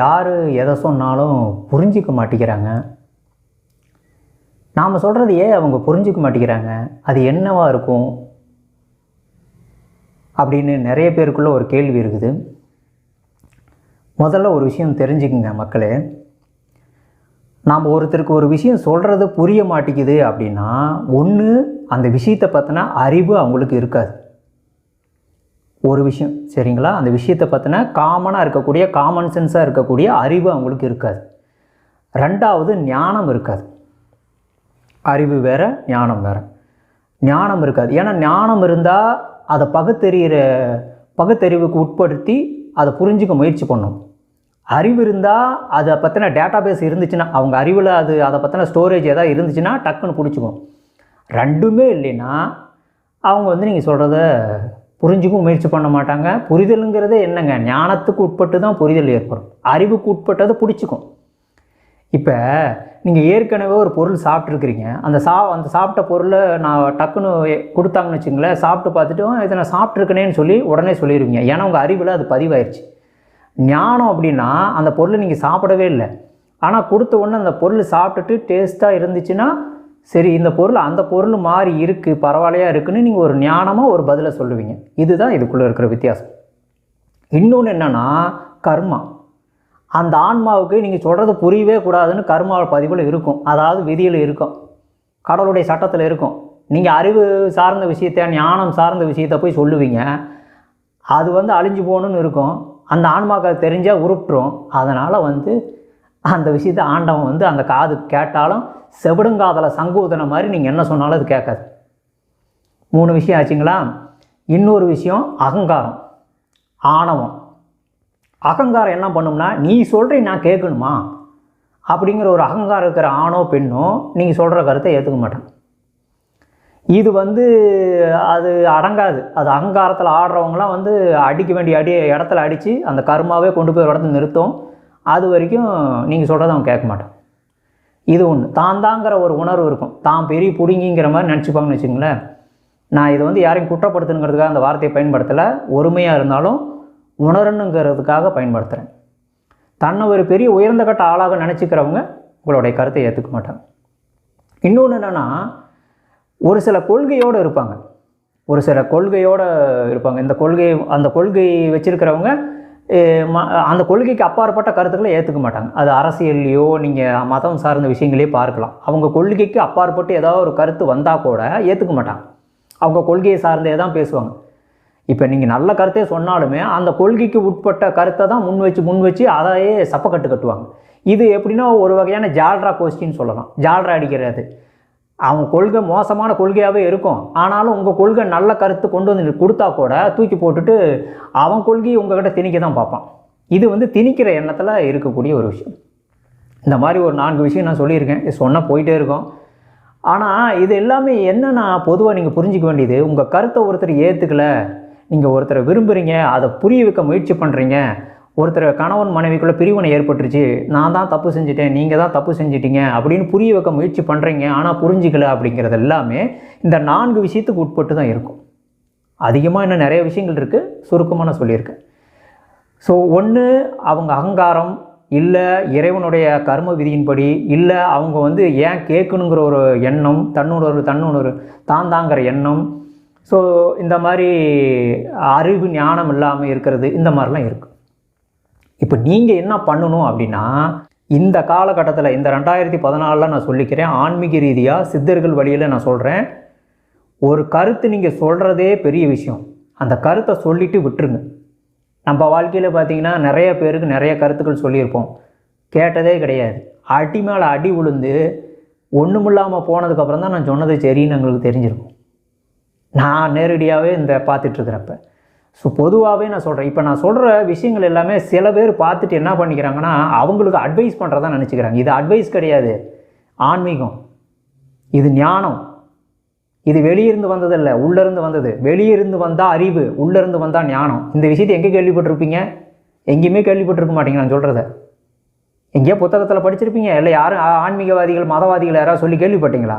யார் எதை சொன்னாலும் புரிஞ்சிக்க மாட்டேங்கிறாங்க. நாம் சொல்கிறது ஏன் அவங்க புரிஞ்சிக்க மாட்டேங்கிறாங்க? அது என்னவாக இருக்கும்? அப்படின்னு நிறைய பேருக்குள்ள ஒரு கேள்வி இருக்குது. முதல்ல ஒரு விஷயம் தெரிஞ்சுக்குங்க மக்களே. நாம் ஒருத்தருக்கு ஒரு விஷயம் சொல்கிறது புரிய மாட்டேங்குது அப்படின்னா ஒன்று அந்த விஷயத்தை பற்றின அறிவு அவங்களுக்கு இருக்காது. ஒரு விஷயம் சரிங்களா? அந்த விஷயத்தை பற்றின காமனாக இருக்கக்கூடிய காமன் சென்ஸாக இருக்கக்கூடிய அறிவு அவங்களுக்கு இருக்காது. ரெண்டாவது ஞானம் இருக்காது. அறிவு வேறு ஞானம் வேறு. ஞானம் இருக்காது. ஏன்னா ஞானம் இருந்தால் அதை பகுத்தறிகிற பகுத்தறிவுக்கு உட்படுத்தி அதை புரிஞ்சுக்க முயற்சி பண்ணும். அறிவு இருந்தால் அதை பற்றின டேட்டா பேஸ் இருந்துச்சுன்னா அவங்க அறிவில் அது அதை பற்றின ஸ்டோரேஜ் எதாவது இருந்துச்சுன்னா டக்குன்னு பிடிச்சிக்கும். ரெண்டுமே இல்லைன்னா அவங்க வந்து நீங்கள் சொல்கிறத புரிஞ்சுக்கும் முயற்சி பண்ண மாட்டாங்க. புரிதலுங்கிறதே என்னங்க? ஞானத்துக்கு உட்பட்டு தான் புரிதல் ஏற்படும். அறிவுக்கு உட்பட்டதை பிடிச்சிக்கும். இப்போ நீங்கள் ஏற்கனவே ஒரு பொருள் சாப்பிட்ருக்கிறீங்க அந்த சா அந்த சாப்பிட்ட பொருளை நான் டக்குன்னு கொடுத்தாங்கன்னு வச்சுங்களேன். சாப்பிட்டு பார்த்துட்டு இதை நான் சாப்பிட்ருக்கேனேன்னு சொல்லி உடனே சொல்லிடுவீங்க ஏன்னா உங்கள் அறிவில் அது பதிவாயிருச்சு. ஞானம் அப்படின்னா அந்த பொருளை நீங்கள் சாப்பிடவே இல்லை. ஆனால் கொடுத்த உடனே அந்த பொருள் சாப்பிட்டுட்டு டேஸ்ட்டாக இருந்துச்சுன்னா சரி இந்த பொருள் அந்த பொருள் மாறி இருக்குது பரவாயில்லையா இருக்குன்னு நீங்கள் ஒரு ஞானமாக ஒரு பதிலை சொல்லுவீங்க. இதுதான் இதுக்குள்ளே இருக்கிற வித்தியாசம். இன்னொன்று என்னன்னா கர்மா. அந்த ஆன்மாவுக்கு நீங்கள் சொல்கிறது புரியவே கூடாதுன்னு கர்மா பதிவில் இருக்கும். அதாவது விதியில் இருக்கும். கடவுளுடைய சட்டத்தில் இருக்கும். நீங்கள் அறிவு சார்ந்த விஷயத்தை ஞானம் சார்ந்த விஷயத்த போய் சொல்லுவீங்க. அது வந்து அழிஞ்சு போகணுன்னு இருக்கும். அந்த ஆன்மாவுக்கு அது தெரிஞ்சால் உருட்டுரும். அதனால் வந்து அந்த விஷயத்தை ஆண்டவன் வந்து அந்த காது கேட்டாலும் செவிடுங்காதல சங்கூதன மாதிரி நீங்கள் என்ன சொன்னாலும் அது கேட்காது. மூணு விஷயம் ஆச்சுங்களா? இன்னொரு விஷயம் அகங்காரம். ஆணவம். அகங்காரம் என்ன பண்ணும்னா நீ சொல்கிறீ நான் கேட்கணுமா? அப்படிங்கிற ஒரு அகங்காரம் இருக்கிற ஆணோ பெண்ணோ நீங்கள் சொல்கிற கருத்தை ஏற்றுக்க மாட்டேன் இது வந்து அது அடங்காது. அது அகங்காரத்தில் ஆடுறவங்களாம் வந்து அடிக்க வேண்டிய அடி இடத்துல அடித்து அந்த கருமாவே கொண்டு போய் ஒரு இடத்துல நிறுத்தும். அது வரைக்கும் நீங்கள் சொல்கிறத அவன் கேட்க மாட்டான். இது ஒன்று தான் தாங்கிற ஒரு உணர்வு இருக்கும். தான் பெரிய புடுங்கிங்கிற மாதிரி நினச்சிப்பாங்கன்னு வச்சுங்களேன் நான் இதை வந்து யாரையும் குற்றப்படுத்தணுங்கிறதுக்காக அந்த வார்த்தையை பயன்படுத்தலை. ஒருமையாக இருந்தாலும் உணரணுங்கிறதுக்காக பயன்படுத்துகிறேன் தன்னை ஒரு பெரிய உயர்ந்த கட்ட ஆளாக நினச்சிக்கிறவங்க உங்களுடைய கருத்தை ஏற்றுக்க மாட்டாங்க. இன்னொன்று என்னென்னா ஒரு சில கொள்கையோடு இருப்பாங்க. ஒரு சில கொள்கையோடு இருப்பாங்க. இந்த கொள்கை அந்த கொள்கை வச்சுருக்கிறவங்க அந்த கொள்கைக்கு அப்பாற்பட்ட கருத்துக்களை ஏற்றுக்க மாட்டாங்க. அது அரசியல்லையோ நீங்கள் மதம் சார்ந்த விஷயங்களையோ பார்க்கலாம். அவங்க கொள்கைக்கு அப்பாற்பட்டு ஏதாவது ஒரு கருத்து வந்தால் கூட ஏற்றுக்க மாட்டாங்க. அவங்க கொள்கையை சார்ந்தே தான் பேசுவாங்க. இப்போ நீங்கள் நல்ல கருத்தே சொன்னாலுமே அந்த கொள்கைக்கு உட்பட்ட கருத்தை தான் முன் வச்சு முன் வச்சு அதையே சப்பக்கட்டு கட்டுவாங்க. இது எப்படின்னா ஒரு வகையான ஜால்ரா கொஸ்டின் சொல்லலாம். ஜால்ரா அடிக்கிறது. அவங்க கொள்கை மோசமான கொள்கையாகவே இருக்கும். ஆனாலும் உங்கள் கொள்கை நல்ல கருத்து கொண்டு வந்து கொடுத்தா கூட தூக்கி போட்டுட்டு அவன் கொள்கையை உங்ககிட்ட திணிக்க தான் பார்ப்பான். இது வந்து திணிக்கிற எண்ணத்தில் இருக்கக்கூடிய ஒரு விஷயம். இந்த மாதிரி ஒரு நான்கு விஷயம் நான் சொல்லியிருக்கேன். இது சொன்னால் போயிட்டே இருக்கும். ஆனால் இது எல்லாமே என்னென்னா பொதுவாக நீங்கள் புரிஞ்சிக்க வேண்டியது உங்கள் கருத்தை ஒருத்தர் ஏற்றுக்கல நீங்கள் ஒருத்தரை விரும்புகிறீங்க அதை புரிய வைக்க முயற்சி பண்ணுறீங்க ஒருத்தர் கணவன் மனைவிக்குள்ளே பிரிவினை ஏற்பட்டுருச்சு நான் தான் தப்பு செஞ்சுட்டேன் நீங்கள் தான் தப்பு செஞ்சிட்டீங்க அப்படின்னு புரிய வைக்க முயற்சி பண்ணுறீங்க ஆனால் புரிஞ்சிக்கல அப்படிங்கிறது எல்லாமே இந்த நான்கு விஷயத்துக்கு உட்பட்டு தான் இருக்கும். அதிகமாக இன்னும் நிறைய விஷயங்கள் இருக்குது சுருக்கமாக நான் சொல்லியிருக்கேன் ஸோ ஒன்று அவங்க அகங்காரம் இல்லை இறைவனுடைய கர்ம விதியின்படி இல்லை அவங்க வந்து ஏன் கேட்கணுங்கிற ஒரு எண்ணம் தன்னுணர்வு தன்னுணர்வு தான் தாங்கிற எண்ணம். ஸோ இந்த மாதிரி அறிவு ஞானம் இல்லாமல் இருக்கிறது இந்த மாதிரிலாம் இருக்குது இப்போ நீங்கள் என்ன பண்ணணும் அப்படின்னா இந்த காலகட்டத்தில் இந்த ரெண்டாயிரத்தி பதினாலில் நான் சொல்லிக்கிறேன் ஆன்மீக ரீதியாக சித்தர்கள் வழியில் நான் சொல்கிறேன் ஒரு கருத்து நீங்கள் சொல்கிறதே பெரிய விஷயம். அந்த கருத்தை சொல்லிவிட்டு விட்டுருங்க. நம்ம வாழ்க்கையில் பார்த்தீங்கன்னா நிறைய பேருக்கு நிறைய கருத்துக்கள் சொல்லியிருப்போம். கேட்டதே கிடையாது. அடி மேலே அடி விழுந்து ஒன்றுமில்லாமல் போனதுக்கப்புறம் தான் நான் சொன்னது சரின்னு எங்களுக்கு தெரிஞ்சிருக்கும். நான் நேரடியாகவே இந்த பார்த்துட்ருக்குறப்போ ஸோ பொதுவாகவே நான் சொல்கிறேன் இப்போ நான் சொல்கிற விஷயங்கள் எல்லாமே சில பேர் பார்த்துட்டு என்ன பண்ணிக்கிறாங்கன்னா அவங்களுக்கு அட்வைஸ் பண்ணுறதா நினச்சிக்கிறாங்க. இது அட்வைஸ் கிடையாது. ஆன்மீகம். இது ஞானம். இது வெளியிருந்து வந்ததில்ல உள்ளேருந்து வந்தது. வெளியிருந்து வந்தால் அறிவு உள்ளேருந்து வந்தால் ஞானம். இந்த விஷயத்தை எங்கே கேள்விப்பட்டிருப்பீங்க? எங்கேயுமே கேள்விப்பட்டிருக்க மாட்டீங்க நான் சொல்கிறத எங்கேயோ புத்தகத்தில் படிச்சிருப்பீங்க. இல்லை யாரும் ஆன்மீகவாதிகள் மதவாதிகள் யாராவது சொல்லி கேள்விப்பட்டீங்களா?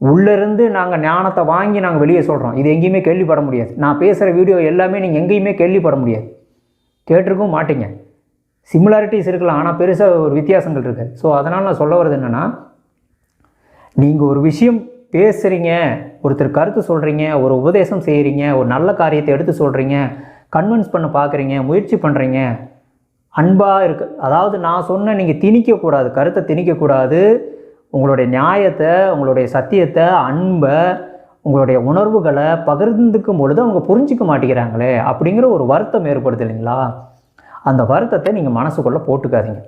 உள்ளேருந்து நாங்கள் ஞானத்தை வாங்கி நாங்கள் வெளியே சொல்கிறோம் இது எங்கேயுமே கேள்விப்பட முடியாது. நான் பேசுகிற வீடியோ எல்லாமே நீங்கள் எங்கேயுமே கேள்விப்பட முடியாது. கேட்டிருக்கவும் மாட்டீங்க. சிமிலாரிட்டிஸ் இருக்கலாம். ஆனால் பெருசாக ஒரு வித்தியாசங்கள் இருக்குது ஸோ அதனால் நான் சொல்ல வர்றது என்னென்னா நீங்கள் ஒரு விஷயம் பேசுகிறீங்க ஒருத்தர் கருத்து சொல்கிறீங்க ஒரு உபதேசம் செய்கிறீங்க ஒரு நல்ல காரியத்தை எடுத்து சொல்கிறீங்க கன்வின்ஸ் பண்ண பார்க்குறீங்க முயற்சி பண்ணுறீங்க அன்பாக இருக்கு அதாவது நான் சொன்ன நீங்கள் திணிக்கக்கூடாது கருத்தை திணிக்கக்கூடாது உங்களுடைய நியாயத்தை உங்களுடைய சத்தியத்தை அன்பை உங்களுடைய உணர்வுகளை பகிர்ந்துக்கும் பொழுது அவங்க புரிஞ்சிக்க மாட்டேங்கிறாங்களே அப்படிங்கிற ஒரு வருத்தம் ஏற்படுது இல்லைங்களா? அந்த வருத்தத்தை நீங்கள் மனசுக்குள்ளே போட்டுக்காதீங்க.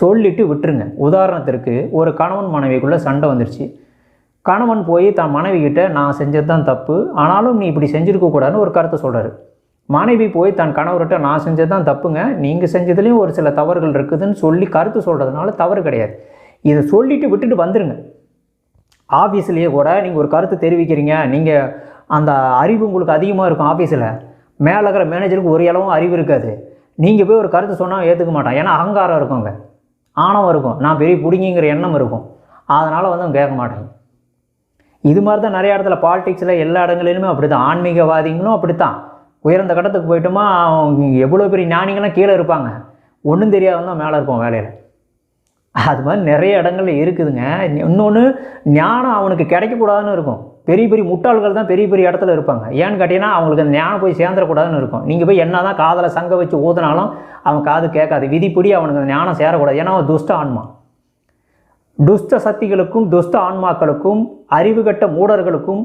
சொல்லிட்டு விட்டுருங்க. உதாரணத்திற்கு ஒரு கணவன் மனைவிக்குள்ளே சண்டை வந்துருச்சு. கணவன் போய் தன் மனைவி கிட்ட நான் செஞ்சது தான் தப்பு. ஆனாலும் நீ இப்படி செஞ்சுருக்கக்கூடாதுன்னு ஒரு கருத்தை சொல்கிறாரு மனைவி போய் தன் கணவர்கிட்ட நான் செஞ்சது தான் தப்புங்க. நீங்கள் செஞ்சதுலேயும் ஒரு சில தவறுகள் இருக்குதுன்னு சொல்லி கருத்து சொல்கிறதுனால தவறு கிடையாது. இதை சொல்லிட்டு விட்டுட்டு வந்துடுங்க ஆஃபீஸ்லேயே கூட நீங்கள் ஒரு கருத்து தெரிவிக்கிறீங்க. நீங்கள் அந்த அறிவு உங்களுக்கு அதிகமாக இருக்கும் ஆஃபீஸில் மேலே இருக்கிற மேனேஜருக்கு ஒரு அளவும் அறிவு இருக்காது. நீங்கள் போய் ஒரு கருத்து சொன்னால் ஏற்றுக்க மாட்டான். ஏன்னா அகங்காரம் இருக்குங்க ஆணவம் இருக்கும். நான் பெரிய பிடிங்கிங்கிற எண்ணம் இருக்கும். அதனால் வந்து அவன் கேட்க மாட்டாங்க. இது மாதிரி தான் நிறைய இடத்துல பாலிடிக்ஸில் எல்லா இடங்களிலுமே அப்படி தான் ஆன்மீகவாதிகளும் அப்படி தான் உயர்ந்த கட்டத்துக்கு போயிட்டோமா அவங்க எவ்வளோ பெரிய ஞானிகளும் கீழே இருப்பாங்க. ஒன்றும் தெரியாதவங்க மேலே இருப்போம் வேலையில். அது மாதிரி நிறைய இடங்கள்ல இருக்குதுங்க. இன்னொன்று ஞானம் அவனுக்கு கிடைக்கக்கூடாதுன்னு இருக்கும். பெரிய பெரிய முட்டாள்கள் தான் பெரிய பெரிய இடத்துல இருப்பாங்க. ஏன்னு கேட்டீங்கன்னா அவங்களுக்கு அந்த ஞானம் போய் சேர்ந்துடக்கூடாதுன்னு இருக்கும். நீங்கள் போய் என்ன தான் காதலை சங்க வச்சு ஊதுனாலும் அவன் காது கேட்காது. விதிப்படி அவனுக்கு அந்த ஞானம் சேரக்கூடாது. ஏன்னா அவன் துஷ்ட ஆன்மா. துஷ்ட சக்திகளுக்கும் துஷ்ட ஆன்மாக்களுக்கும் அறிவு கட்ட மூடர்களுக்கும்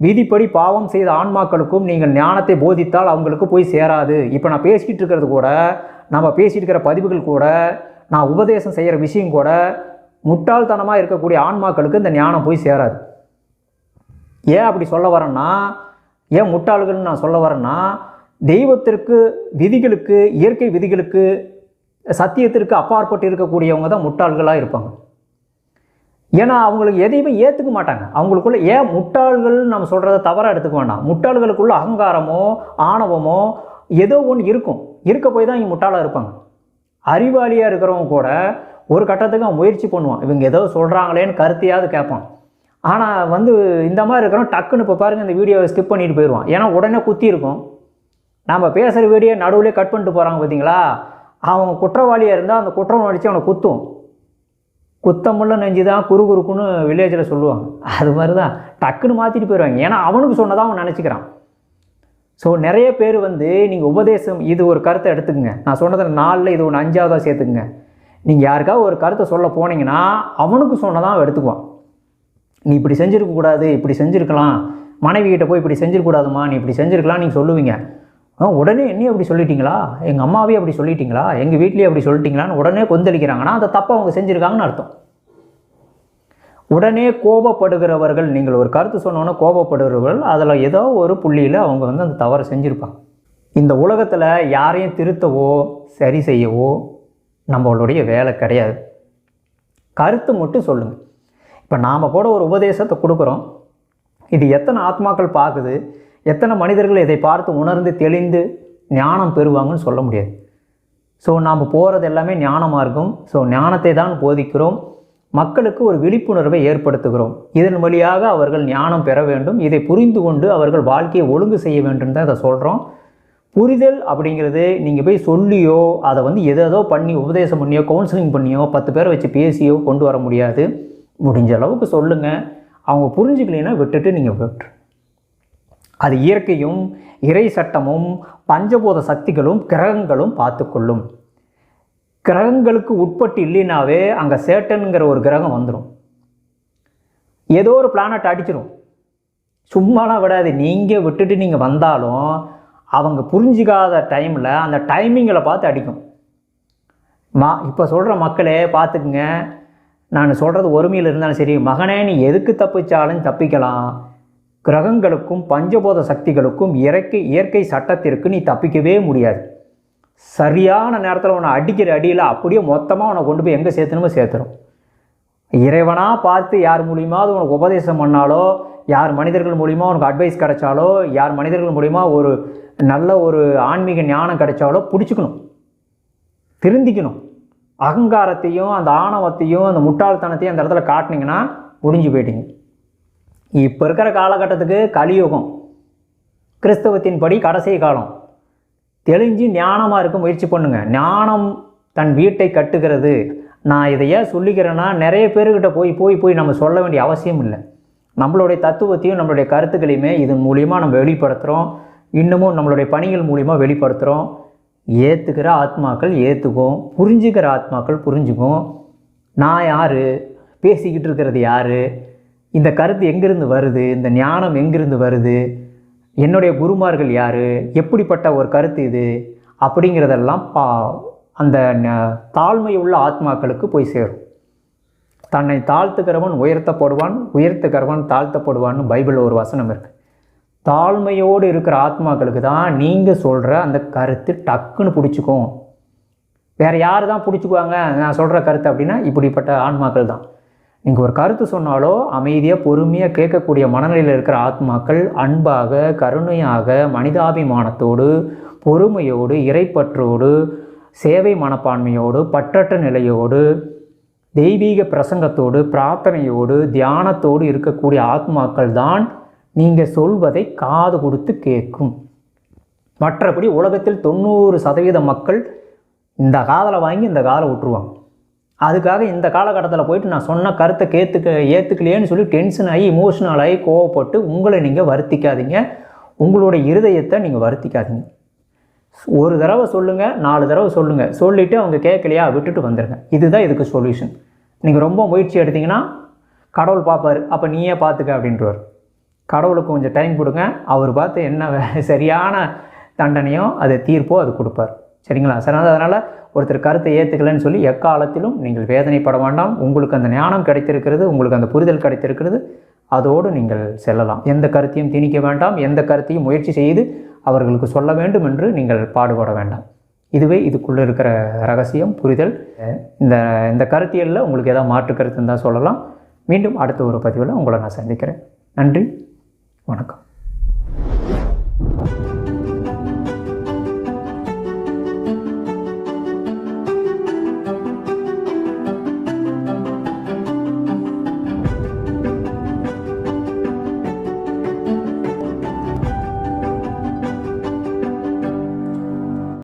விதிப்படி பாவம் செய்த ஆன்மாக்களுக்கும் நீங்கள் ஞானத்தை போதித்தால் அவங்களுக்கு போய் சேராது. இப்போ நான் பேசிக்கிட்டு இருக்கிறது கூட நம்ம பேசிட்டு இருக்கிற பதிவுகள் கூட நான் உபதேசம் செய்கிற விஷயம் கூட முட்டாள்தனமாக இருக்கக்கூடிய ஆன்மாக்களுக்கு இந்த ஞானம் போய் சேராது. ஏன் அப்படி சொல்ல வரேன்னா ஏன் முட்டாள்கள்னு நான் சொல்ல வரேன்னா தெய்வத்திற்கு விதிகளுக்கு இயற்கை விதிகளுக்கு சத்தியத்திற்கு அப்பாற்பட்டு இருக்கக்கூடியவங்க தான் முட்டாள்களாக இருப்பாங்க. ஏன்னா அவங்களுக்கு எதையுமே ஏற்றுக்க மாட்டாங்க. அவங்களுக்குள்ள ஏன் முட்டாள்கள் நம்ம சொல்கிறத தவறாக எடுத்துக்க வேண்டாம். முட்டாள்களுக்குள்ள அகங்காரமோ ஆணவமோ ஏதோ ஒன்று இருக்கும். இருக்க போய் தான் இங்கே முட்டாளாக இருப்பாங்க. அறிவாளியாக இருக்கிறவங்க கூட ஒரு கட்டத்துக்கு அவன் முயற்சி பண்ணுவான். இவங்க ஏதோ சொல்கிறாங்களேன்னு கருத்தையாவது கேட்பான். ஆனால் வந்து இந்த மாதிரி இருக்கிறோம் டக்குன்னு இப்போ பாருங்கள் இந்த வீடியோவை ஸ்கிப் பண்ணிட்டு போயிடுவான். ஏன்னா உடனே குத்தி இருக்கும். நம்ம பேசுகிற வீடியோ நடுவில் கட் பண்ணிட்டு போகிறாங்க பார்த்தீங்களா அவன் குற்றவாளியாக இருந்தால் அந்த குற்றம் அடித்து அவனை குத்தும். குத்தமுள்ள நெஞ்சு தான் குறு குறுக்குன்னு வில்லேஜில் சொல்லுவாங்க. அது மாதிரி தான் டக்குன்னு மாற்றிட்டு போயிடுவாங்க. ஏன்னா அவனுக்கு சொன்னதான் அவன் நினச்சிக்கிறான். ஸோ நிறைய பேர் வந்து நீங்கள் உபதேசம் இது ஒரு கருத்தை எடுத்துக்கங்க. நான் சொன்னதை நாலில் இது ஒன்று அஞ்சாவதாக சேர்த்துக்குங்க. நீங்கள் யாருக்காவது ஒரு கருத்தை சொல்ல போனீங்கன்னா அவனுக்கு சொன்னதான் அவன் எடுத்துக்குவான். நீ இப்படி செஞ்சுருக்கக்கூடாது இப்படி செஞ்சுருக்கலாம். மனைவி கிட்ட போய் இப்படி செஞ்சிருக்கூடாதுமா நீ இப்படி செஞ்சுருக்கலாம் நீங்கள் சொல்லுவீங்க. ஆ உடனே என்னையும் அப்படி சொல்லிட்டீங்களா? எங்கள் அம்மாவே அப்படி சொல்லிட்டீங்களா? எங்கள் வீட்லேயே அப்படி சொல்லிட்டீங்களான்னு உடனே கொந்தளிக்கிறாங்கன்னா அந்த தப்பை அவங்க செஞ்சுருக்காங்கன்னு அர்த்தம். உடனே கோபப்படுகிறவர்கள் நீங்கள் ஒரு கருத்து சொன்னோன்னே கோபப்படுகிறவர்கள் அதில் ஏதோ ஒரு புள்ளியில் அவங்க வந்து அந்த தவறை செஞ்சுருப்பாங்க. இந்த உலகத்தில் யாரையும் திருத்தவோ சரி செய்யவோ நம்மளுடைய வேலை கிடையாது. கருத்து மட்டும் சொல்லுங்கள் இப்போ நாம் கூட ஒரு உபதேசத்தை கொடுக்குறோம். இது எத்தனை ஆத்மாக்கள் பார்க்குது எத்தனை மனிதர்கள் இதை பார்த்து உணர்ந்து தெளிந்து ஞானம் பெறுவாங்கன்னு சொல்ல முடியாது. ஸோ நாம் போகிறது எல்லாமே ஞானமாக இருக்கும். ஸோ ஞானத்தை தான் போதிக்கிறோம். மக்களுக்கு ஒரு விழிப்புணர்வை ஏற்படுத்துகிறோம். இதன் வழியாக அவர்கள் ஞானம் பெற வேண்டும். இதை புரிந்து கொண்டு அவர்கள் வாழ்க்கையை ஒழுங்கு செய்ய வேண்டும் தான் அதை சொல்கிறோம் புரிதல் அப்படிங்கிறது நீங்கள் போய் சொல்லியோ அதை வந்து எதோ பண்ணி உபதேசம் பண்ணியோ கவுன்சிலிங் பண்ணியோ பத்து பேரை வச்சு பேசியோ கொண்டு வர முடியாது. முடிஞ்ச அளவுக்கு சொல்லுங்கள் அவங்க புரிஞ்சுக்கலைன்னா விட்டுட்டு நீங்கள் விட்டு அது இயற்கையும் இறை சட்டமும் பஞ்சபூத சக்திகளும் கிரகங்களும் பார்த்துக்கொள்ளும். கிரகங்களுக்கு உட்பட்டு இல்லைனாவே அங்கே சேட்டனுங்கிற ஒரு கிரகம் வந்துடும் ஏதோ ஒரு பிளானட் அடிச்சிடும் சும்மாலாம் விடாது நீங்கள் விட்டுட்டு நீங்கள் வந்தாலும் அவங்க புரிஞ்சிக்காத டைமில் அந்த டைமிங்கில் பார்த்து அடிக்கும். மா இப்போ சொல்கிற மக்களே பார்த்துக்குங்க. நான் சொல்கிறது ஒருமையில் இருந்தாலும் சரி மகனே நீ எதுக்கு தப்பிச்சாலும் தப்பிக்கலாம். கிரகங்களுக்கும் பஞ்சபோத சக்திகளுக்கும் இயற்கை இயற்கை சட்டத்திற்கு நீ தப்பிக்கவே முடியாது. சரியான நேரத்தில் உன்னை அடிக்கிற அடியில் அப்படியே மொத்தமாக உன்னை கொண்டு போய் எங்கே சேர்த்தணுமோ சேர்த்துரும். இறைவனாக பார்த்து யார் மூலியமாவது உனக்கு உபதேசம் பண்ணாலோ யார் மனிதர்கள் மூலிமா உனக்கு அட்வைஸ் கிடைச்சாலோ யார் மனிதர்கள் மூலிமா ஒரு நல்ல ஒரு ஆன்மீக ஞானம் கிடைச்சாலோ பிடிச்சிக்கணும். திருந்திக்கணும். அகங்காரத்தையும் அந்த ஆணவத்தையும் அந்த முட்டாள்தனத்தையும் அந்த இடத்துல காட்டினீங்கன்னா முடிஞ்சு போயிட்டீங்க. இப்போ இருக்கிற காலகட்டத்துக்கு கலியுகம். கிறிஸ்தவத்தின் படி கடைசி காலம். தெளிஞ்சு ஞானமாக இருக்க முயற்சி பண்ணுங்க. ஞானம் தன் வீட்டை கட்டுகிறது. நான் இதை ஏன் சொல்லிக்கிறேன்னா நிறைய பேர்கிட்ட போய் போய் போய் நம்ம சொல்ல வேண்டிய அவசியம் இல்லை. நம்மளுடைய தத்துவத்தையும் நம்மளுடைய கருத்துக்களையுமே இதன் மூலியமாக நம்ம வெளிப்படுத்துகிறோம் இன்னமும் நம்மளுடைய பணிகள் மூலியமாக வெளிப்படுத்துகிறோம் ஏற்றுக்கிற ஆத்மாக்கள் ஏற்றுக்கும் புரிஞ்சுக்கிற ஆத்மாக்கள் புரிஞ்சுக்கும். நான் யார்? பேசிக்கிட்டு இருக்கிறது யார்? இந்த கருத்து எங்கேருந்து வருது? இந்த ஞானம் எங்கேருந்து வருது? என்னுடைய குருமார்கள் யார்? எப்படிப்பட்ட ஒரு கருத்து இது? அப்படிங்கிறதெல்லாம் பா அந்த தாழ்மை உள்ள ஆத்மாக்களுக்கு போய் சேரும். தன்னை தாழ்த்துக்கிறவன் உயர்த்தப்படுவான் உயர்த்துக்கிறவன் தாழ்த்தப்படுவான்னு பைபிளில் ஒரு வசனம் இருக்குது தாழ்மையோடு இருக்கிற ஆத்மாக்களுக்கு தான் நீங்கள் சொல்கிற அந்த கருத்து டக்குன்னு பிடிச்சிக்கும். வேறு யார் தான் பிடிச்சிக்குவாங்க? நான் சொல்கிற கருத்து அப்படின்னா இப்படிப்பட்ட ஆன்மாக்கள் தான். நீங்கள் ஒரு கருத்து சொன்னாலோ அமைதியாக பொறுமையாக கேட்கக்கூடிய மனநிலையில் இருக்கிற ஆத்மாக்கள் அன்பாக கருணையாக மனிதாபிமானத்தோடு பொறுமையோடு இறைப்பற்றோடு சேவை மனப்பான்மையோடு பற்றற்ற நிலையோடு தெய்வீக பிரசங்கத்தோடு பிரார்த்தனையோடு தியானத்தோடு இருக்கக்கூடிய ஆத்மாக்கள் தான் நீங்கள் சொல்வதை காது கொடுத்து கேட்கும். மற்றபடி உலகத்தில் தொண்ணூறு சதவீத மக்கள் இந்த காதலை வாங்கி இந்த காலை விட்டுருவாங்க அதுக்காக இந்த காலகட்டத்தில் போயிட்டு நான் சொன்ன கருத்தை கேத்துக்க ஏற்றுக்கலையேன்னு சொல்லி டென்ஷன் ஆகி இமோஷனல் ஆகி கோவப்பட்டு உங்களை நீங்கள் வருத்திக்காதீங்க. உங்களுடைய இருதயத்தை நீங்கள் வருத்திக்காதீங்க. ஒரு தடவை சொல்லுங்கள் நாலு தடவை சொல்லுங்கள் சொல்லிவிட்டு அவங்க கேட்கலையா விட்டுட்டு வந்துடுங்க இதுதான் இதுக்கு சொல்யூஷன் நீங்கள் ரொம்ப முயற்சி எடுத்தீங்கன்னா கடவுள் பார்ப்பார் அப்போ நீயே பார்த்துக்க அப்படின்றவர். கடவுளுக்கு கொஞ்சம் டைம் கொடுங்க. அவர் பார்த்து என்ன வே- சரியான தண்டனையோ அது தீர்ப்போ அது கொடுப்பார். சரிங்களா? சார் அதனால் ஒருத்தர் கருத்தை ஏற்றுக்கலைன்னு சொல்லி எக்காலத்திலும் நீங்கள் வேதனைப்பட வேண்டாம். உங்களுக்கு அந்த ஞானம் கிடைத்திருக்கிறது உங்களுக்கு அந்த புரிதல் கிடைத்திருக்கிறது. அதோடு நீங்கள் செல்லலாம். எந்த கருத்தையும் திணிக்க வேண்டாம். எந்த கருத்தையும் முயற்சி செய்து அவர்களுக்கு சொல்ல வேண்டும் என்று நீங்கள் பாடுபட வேண்டாம். இதுவே இதுக்குள்ளே இருக்கிற ரகசியம் புரிதல். இந்த இந்த கருத்தியலில் உங்களுக்கு ஏதாவது மாற்று கருத்து இருந்தால் சொல்லலாம். மீண்டும் அடுத்த ஒரு பதிவில் உங்களை நான் சந்திக்கிறேன். நன்றி. வணக்கம்.